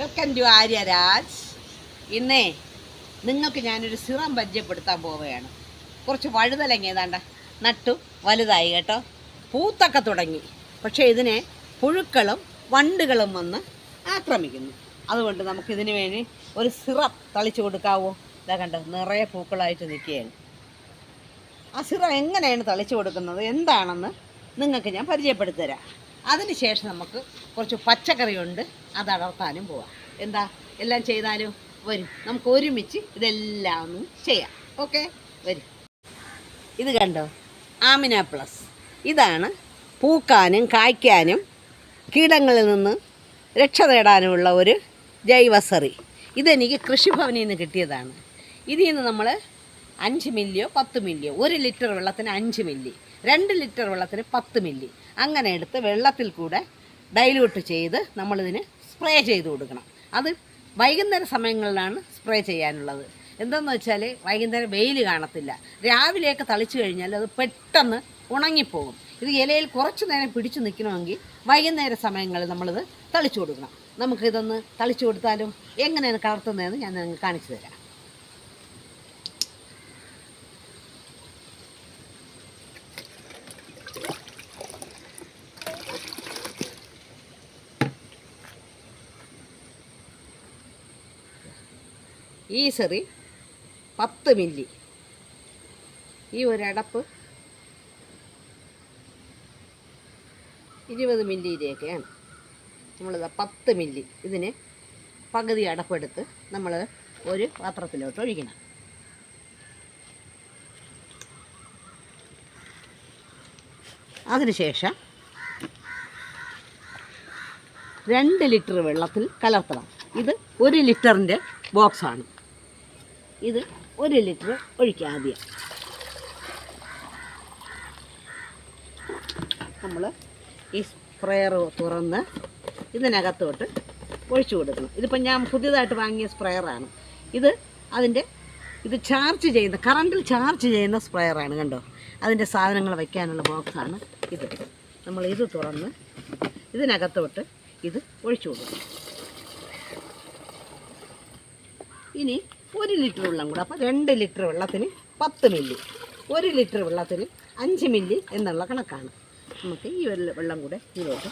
Welcome to Aryaraj ഇന്നേ നിങ്ങൾക്ക് ഞാനൊരു സിറം പരിചയപ്പെടുത്താൻ പോവുകയാണ്. കുറച്ച് വഴുതലങ്ങ ഏതാണ്ട നട്ടു വലുതായി കേട്ടോ. പൂത്തൊക്കെ തുടങ്ങി. പക്ഷേ ഇതിനെ പുഴുക്കളും വണ്ടുകളും വന്ന് ആക്രമിക്കുന്നു. അതുകൊണ്ട് നമുക്കിതിന് വേണ്ടി ഒരു സിറം തളിച്ചു കൊടുക്കാവോ? ഇതാ കണ്ടോ നിറയെ പൂക്കളായിട്ട് നിൽക്കുകയാണ്. ആ സിറം എങ്ങനെയാണ് തളിച്ചു കൊടുക്കുന്നത്? എന്താണെന്ന് നിങ്ങൾക്ക് ഞാൻ പരിചയപ്പെടുത്തി തരാം അതിനുശേഷം നമുക്ക് കുറച്ച് പച്ചക്കറിയുണ്ട്. അത് അടർത്താനും പോവാം. എന്താ? എല്ലാം ചെയ്താലും വരും. നമുക്ക് ഒരുമിച്ച് ഇതെല്ലാം ഒന്നും ചെയ്യാം. ഓക്കെ? വരും. ഇത് കണ്ടോ? ആമിന പ്ലസ് ഇതാണ് പൂക്കാനും കായ്ക്കാനും കീടങ്ങളിൽ നിന്ന് രക്ഷ നേടാനുമുള്ള ഒരു ജൈവസറി. ഇതെനിക്ക് കൃഷിഭവനിൽ നിന്ന് കിട്ടിയതാണ്. ഇതിൽ നിന്ന് നമ്മൾ അഞ്ച് മില്ലിയോ പത്ത് മില്ലിയോ ഒരു ലിറ്റർ വെള്ളത്തിന് അഞ്ച് മില്ലി രണ്ട് ലിറ്റർ വെള്ളത്തിന് പത്ത് മില്ലി. അങ്ങനെ എടുത്ത് വെള്ളത്തിൽ കൂടെ ഡൈല്യൂട്ട് ചെയ്ത് നമ്മളിതിന് സ്പ്രേ ചെയ്ത് കൊടുക്കണം. അത് വൈകുന്നേര സമയങ്ങളിലാണ് സ്പ്രേ ചെയ്യാനുള്ളത്. എന്താണെന്ന് വെച്ചാൽ വൈകുന്നേരം വെയിൽ കാണത്തില്ല. രാവിലെയൊക്കെ തളിച്ചു കഴിഞ്ഞാൽ അത് പെട്ടെന്ന് ഉണങ്ങിപ്പോകും. ഇത് ഇലയിൽ കുറച്ച് നേരം പിടിച്ചു നിൽക്കണമെങ്കിൽ വൈകുന്നേര സമയങ്ങളിൽ നമ്മളിത് തളിച്ചു കൊടുക്കണം. നമുക്കിതൊന്ന് തളിച്ചു കൊടുത്താലും എങ്ങനെയാണ് കളർത്തുന്നതെന്ന് ഞാൻ നിങ്ങൾക്ക് കാണിച്ചു തരാം. ഈ സെറി പത്ത് മില്ലി. ഈ ഒരടപ്പ് ഇരുപത് മില്ലിയിലേക്കാണ് നമ്മളിത് പത്ത് മില്ലി ഇതിന് പകുതി അടപ്പെടുത്ത് നമ്മൾ ഒരു പാത്രത്തിലോട്ട് ഒഴിക്കണം. അതിനുശേഷം രണ്ട് ലിറ്റർ വെള്ളത്തിൽ കലർത്തണം. ഇത് ഒരു ലിറ്ററിന്റെ ബോക്സാണ്. ഇത് ഒരു ലിറ്റർ ഒഴിക്കുക ആദ്യം നമ്മൾ ഈ സ്പ്രെയർ തുറന്ന് ഇതിനകത്തോട്ട് ഒഴിച്ചു കൊടുക്കണം. ഇതിപ്പോൾ ഞാൻ പുതിയതായിട്ട് വാങ്ങിയ സ്പ്രെയറാണ്. ഇത് അതിന്റെ ഇത് ചാർജ് ചെയ്യുന്ന കറണ്ടിൽ ചാർജ് ചെയ്യുന്ന സ്പ്രെയറാണ് കണ്ടോ? അതിന്റെ സാധനങ്ങൾ വയ്ക്കാനുള്ള ബോക്സാണ് ഇത്. നമ്മൾ ഇത് തുറന്ന് ഇതിനകത്തോട്ട് ഇത് ഒഴിച്ചു കൊടുക്കണം. ഇനി ഒരു ലിറ്റർ വെള്ളം കൂടെ. അപ്പോൾ രണ്ട് ലിറ്റർ വെള്ളത്തിന് പത്ത് മില്ലി. ഒരു ലിറ്റർ വെള്ളത്തിന് അഞ്ച് മില്ലി എന്നുള്ള കണക്കാണ്. നമുക്ക് ഈ വെള്ള കൂടെ ഇതിലോട്ട്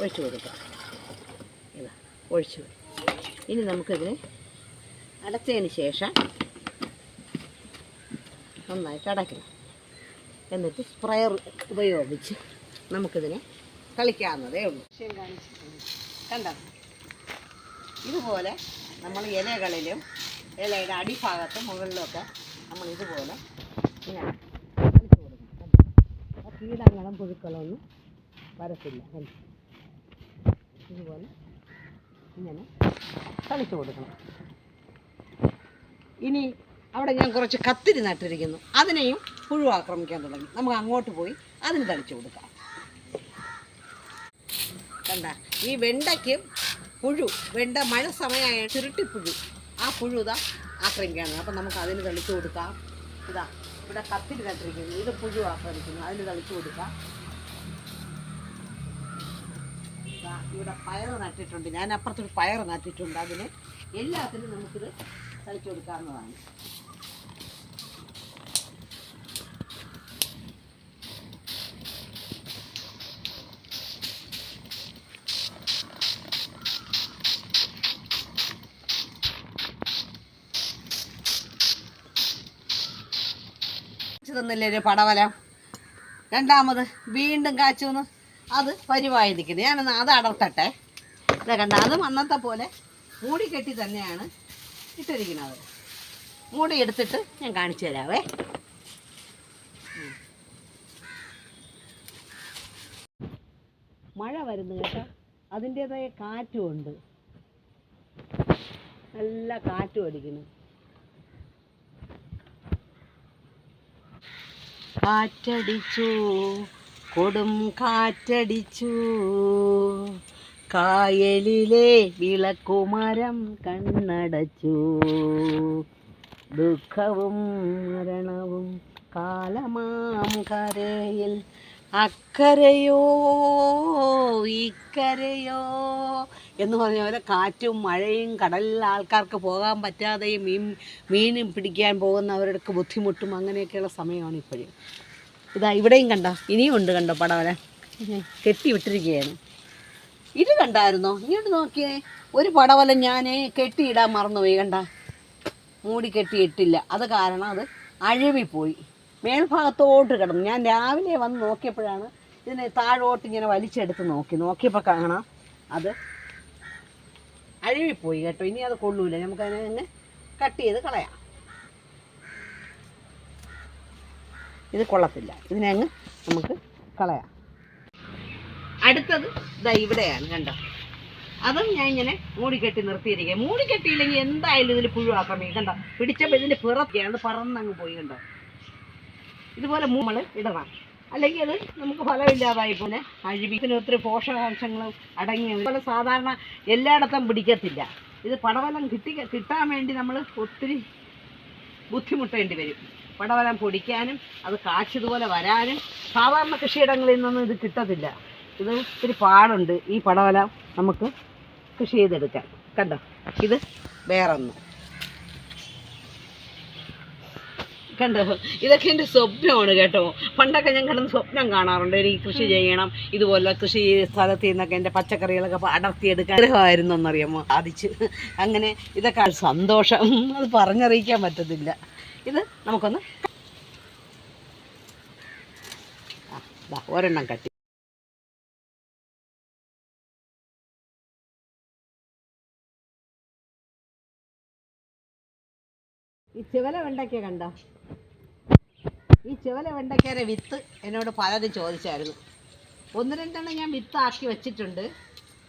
ഒഴിച്ചു കൊടുക്കാം. ഇതാ ഒഴിച്ചു ഇനി നമുക്കിതിനെ അടച്ചതിന് ശേഷം നന്നായിട്ട് അടയ്ക്കണം. എന്നിട്ട് സ്പ്രെയർ ഉപയോഗിച്ച് നമുക്കിതിനെ കളിക്കാവുന്നതേ ഉള്ളൂ. കണ്ടോ? ഇതുപോലെ നമ്മൾ ഇലകളിലും ഇലയുടെ അടിഭാഗത്ത് മുകളിലൊക്കെ നമ്മൾ ഇതുപോലെ ഇങ്ങനെ കീടങ്ങളും പുഴുക്കളൊന്നും വരത്തില്ല? ഇതുപോലെ ഇങ്ങനെ തളിച്ചു കൊടുക്കണം. ഇനി അവിടെ ഞാൻ കുറച്ച് കത്തിരി നട്ടിരിക്കുന്നു. അതിനെയും പുഴു ആക്രമിക്കാൻ തുടങ്ങി. നമുക്ക് അങ്ങോട്ട് പോയി അതിന് തളിച്ചു കൊടുക്കാം. കണ്ട? ഈ വെണ്ടയ്ക്ക് പുഴു വെണ്ട മഴ സമയമായ ചുരുട്ടിപ്പുഴു ആ പുഴു ഇതാ ആക്രമിക്കുകയാണ് അപ്പം നമുക്ക് അതിന് തെളിച്ചു കൊടുക്കാം. ഇതാ ഇവിടെ കത്തിരി കണ്ടിരിക്കുന്നു ഇത് പുഴു ആക്രമിക്കുന്നു. അതിന് തെളിച്ചു കൊടുക്കാം. ഇവിടെ പയർ നട്ടിട്ടുണ്ട്. ഞാൻ അപ്പുറത്തൊരു പയർ നട്ടിട്ടുണ്ട് അതിന്. എല്ലാത്തിനും നമുക്കിത് തളിച്ചു കൊടുക്കാവുന്നതാണ്. കാച്ചു തന്നില്ലേ ഒരു പടവല? രണ്ടാമത് വീണ്ടും കാച്ചു തന്നു അത് പരിവായി നിൽക്കുന്നത് ഞാനൊന്ന് അത് അടർത്തട്ടെ. ഇതാ കണ്ട അതും അന്നത്തെ പോലെ മൂടി കെട്ടി തന്നെയാണ് ഇട്ടിരിക്കുന്നത്. മൂടി എടുത്തിട്ട് ഞാൻ കാണിച്ചു തരാവേ. മഴ വരുന്നു കേട്ടോ. അതിന്റെതായ കാറ്റുമുണ്ട്. നല്ല കാറ്റും അടിക്കുന്നു. കാറ്റടിച്ചു കൊടും കാറ്റടിച്ചു. കായലിലെ വിളക്കുമരം കണ്ണടച്ചു. ദുഃഖവും മരണവും കാലമാം കരയിൽ അക്കരയോ ഇക്കരയോ എന്ന് പറഞ്ഞ പോലെ കാറ്റും മഴയും കടലിൽ ആൾക്കാർക്ക് പോകാൻ പറ്റാതെയും മീൻ മീനും പിടിക്കാൻ പോകുന്നവർക്ക് ബുദ്ധിമുട്ടും അങ്ങനെയൊക്കെയുള്ള സമയമാണ് ഇപ്പോഴും. ഇതാ ഇവിടെയും കണ്ടോ ഇനിയും ഉണ്ട് കണ്ടോ പടവല കെട്ടി വിട്ടിരിക്കുകയാണ് ഇത് കണ്ടായിരുന്നോ? ഇങ്ങോട്ട് നോക്കിയേ ഒരു പടവല ഞാൻ കെട്ടിയിടാൻ മറന്നുപോയി കണ്ട? മൂടി കെട്ടിയിട്ടില്ല. അത് കാരണം അത് അഴുവിപ്പോയി. മേൽഭാഗത്തോട്ട് കിടന്നു. ഞാൻ രാവിലെ വന്ന് നോക്കിയപ്പോഴാണ് ഇതിനെ താഴോട്ട് ഇങ്ങനെ വലിച്ചെടുത്ത് നോക്കി. നോക്കിയപ്പോൾ കാണാം അത് അഴുകിപ്പോയി കേട്ടോ. ഇനി അത് കൊള്ളൂല. നമുക്കതിനെ തന്നെ കട്ട് ചെയ്ത് കളയാം. ഇത് കൊള്ളത്തില്ല. ഇതിനെ അങ്ങ് നമുക്ക് കളയാം. അടുത്തത് ഇതാ ഇവിടെയാണ് കണ്ടോ. അതും ഞാൻ ഇങ്ങനെ മൂടിക്കെട്ടി നിർത്തിയിരിക്കുക മൂടിക്കെട്ടിയില്ലെങ്കിൽ എന്തായാലും ഇതിൽ പുഴുവാക്കാൻ കണ്ടോ? പിടിച്ചപ്പോൾ ഇതിന്റെ പിറത്തിയാണ് പറന്നങ്ങ് പോയി കണ്ടോ. ഇതുപോലെ നമ്മൾ ഇടണം. അല്ലെങ്കിൽ അത് നമുക്ക് ഫലമില്ലാതായി പോലെ അഴിവിത്തിന് ഒത്തിരി പോഷകാംശങ്ങളും അടങ്ങി അതുപോലെ സാധാരണ എല്ലായിടത്തും പിടിക്കത്തില്ല. ഇത് പടവലം കിട്ടി കിട്ടാൻ വേണ്ടി നമ്മൾ ഒത്തിരി ബുദ്ധിമുട്ടേണ്ടി വരും. പടവലം പൊടിക്കാനും അത് കാച്ചതുപോലെ വരാനും. സാധാരണ കൃഷിയിടങ്ങളിൽ നിന്നൊന്നും ഇത് കിട്ടത്തില്ല. ഇത് ഒത്തിരി പാടുണ്ട് ഈ പടവലം നമുക്ക് കൃഷി ചെയ്തെടുക്കാൻ. കണ്ടോ? ഇത് വേറൊന്ന്. കണ്ടോ ഇതൊക്കെ എന്റെ സ്വപ്നമാണ് കേട്ടോ. പണ്ടൊക്കെ ഞാൻ കിടന്ന് സ്വപ്നം കാണാറുണ്ട്. എനിക്ക് കൃഷി ചെയ്യണം ഇതുപോലെ കൃഷി സ്ഥലത്ത് നിന്നൊക്കെ എന്റെ പച്ചക്കറികളൊക്കെ അടർത്തിയെടുക്കാൻ ആഗ്രഹമായിരുന്നു എന്നറിയാമോ ആദിച്ച് അങ്ങനെ ഇതൊക്കെ സന്തോഷം. അത് പറഞ്ഞറിയിക്കാൻ പറ്റത്തില്ല. ഇത് നമുക്കൊന്ന് ഒരെണ്ണം കട്ടി. ഈ ചിവല വെണ്ടയ്ക്ക കണ്ട? ഈ ചിവല വെണ്ടയ്ക്കയുടെ വിത്ത് എന്നോട് പലരും ചോദിച്ചായിരുന്നു. ഒന്ന് രണ്ടെണ്ണം ഞാൻ വിത്ത് ആക്കി വെച്ചിട്ടുണ്ട്.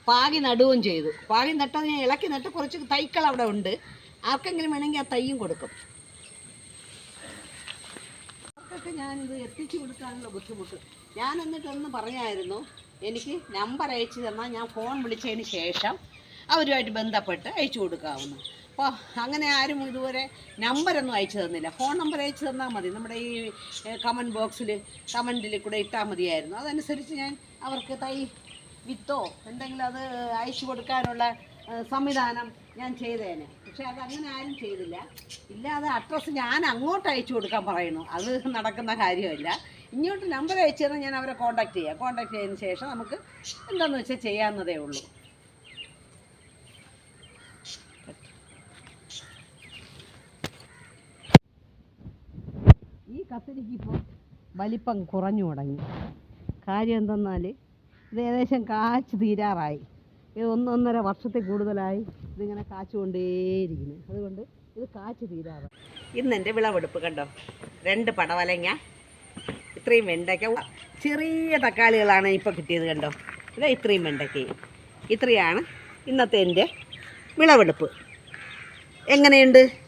പാകി നടുവും ചെയ്തു. പാകി നട്ടത് ഞാൻ ഇളക്കി നട്ട് കുറച്ച് തൈക്കൾ അവിടെ ഉണ്ട്. ആർക്കെങ്കിലും വേണമെങ്കിൽ ആ തൈയും കൊടുക്കും. അവർക്കൊക്കെ ഞാനിത് എത്തിച്ചു കൊടുക്കാനുള്ള ബുദ്ധിമുട്ട്. ഞാൻ എന്നിട്ടൊന്ന് പറഞ്ഞായിരുന്നു എനിക്ക് നമ്പർ അയച്ചു തന്നാൽ ഞാൻ ഫോൺ വിളിച്ചതിന് ശേഷം അവരുമായിട്ട് ബന്ധപ്പെട്ട് അയച്ചു കൊടുക്കാവുന്നു. അപ്പോൾ അങ്ങനെ ആരും ഇതുവരെ നമ്പറൊന്നും അയച്ചു തന്നില്ല. ഫോൺ നമ്പർ അയച്ചു തന്നാൽ മതി. നമ്മുടെ ഈ കമന്റ് ബോക്സിൽ കമന്റിൽ കൂടെ ഇട്ടാൽ മതിയായിരുന്നു. അതനുസരിച്ച് ഞാൻ അവർക്ക് തൈ വിത്തോ എന്തെങ്കിലും അത് അയച്ചു കൊടുക്കാനുള്ള സംവിധാനം ഞാൻ ചെയ്തേനെ. പക്ഷെ അത് അങ്ങനെ ആരും ചെയ്തില്ല. ഇല്ലാതെ അഡ്രസ്സ് ഞാൻ അങ്ങോട്ട് അയച്ചു കൊടുക്കാൻ പറയുന്നു. അത് നടക്കുന്ന കാര്യമല്ല. ഇങ്ങോട്ട് നമ്പർ അയച്ചു തന്നാൽ ഞാൻ അവരെ കോൺടാക്ട് ചെയ്യാം. കോൺടാക്ട് ചെയ്തതിന് ശേഷം നമുക്ക് എന്താണെന്ന് വെച്ചാൽ ചെയ്യാവുന്നതേ ഉള്ളൂ. ഈ കത്തിരിക്ക് ഇപ്പോൾ വലിപ്പം കുറഞ്ഞു തുടങ്ങി. കാര്യം എന്തെന്നാൽ ഇത് ഏകദേശം കാച്ച് തീരാറായി. ഇത് ഒന്നൊന്നര വർഷത്തിൽ കൂടുതലായി ഇതിങ്ങനെ കാച്ചുകൊണ്ടേയിരിക്കുന്നു. അതുകൊണ്ട് ഇത് കാച്ച് തീരാറായി. ഇന്ന് എന്റെ വിളവെടുപ്പ് കണ്ടോ? രണ്ട് പടവലങ്ങ ഇത്രയും വെണ്ടയ്ക്ക. ചെറിയ തക്കാളികളാണ് ഇപ്പോൾ കിട്ടിയത് കണ്ടോ? ഇതാ ഇത്രയും വെണ്ടയ്ക്കയും ഇത്രയാണ് ഇന്നത്തെ എന്റെ വിളവെടുപ്പ്. എങ്ങനെയുണ്ട്?